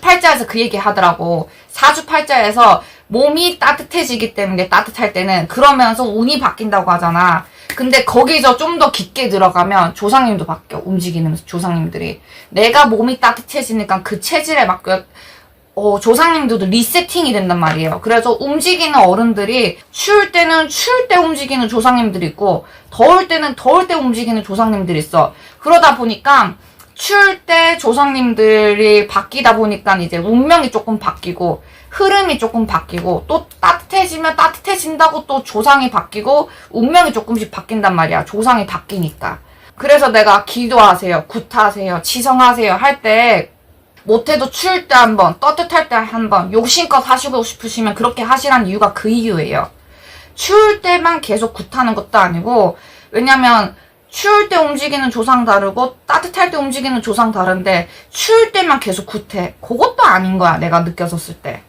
사주팔자에서 그 얘기 하더라고. 사주팔자에서 몸이 따뜻해지기 때문에 따뜻할 때는 그러면서 운이 바뀐다고 하잖아. 근데 거기서 좀 더 깊게 들어가면 조상님도 바뀌어. 움직이는 조상님들이. 내가 몸이 따뜻해지니까 그 체질에 맞게 어, 조상님들도 리세팅이 된단 말이에요. 그래서 움직이는 어른들이 추울 때는 추울 때 움직이는 조상님들이 있고, 더울 때는 더울 때 움직이는 조상님들이 있어. 그러다 보니까, 추울 때 조상님들이 바뀌다 보니까 이제 운명이 조금 바뀌고, 흐름이 조금 바뀌고, 또 따뜻해지면 따뜻해진다고 또 조상이 바뀌고, 운명이 조금씩 바뀐단 말이야. 조상이 바뀌니까. 그래서 내가 기도하세요, 구타하세요, 치성하세요 할 때, 못해도 추울 때 한 번, 따뜻할 때 한 번, 욕심껏 하시고 싶으시면 그렇게 하시란 이유가 그 이유예요. 추울 때만 계속 굿하는 것도 아니고, 왜냐면, 추울 때 움직이는 조상 다르고, 따뜻할 때 움직이는 조상 다른데, 추울 때만 계속 굿해. 그것도 아닌 거야, 내가 느꼈었을 때.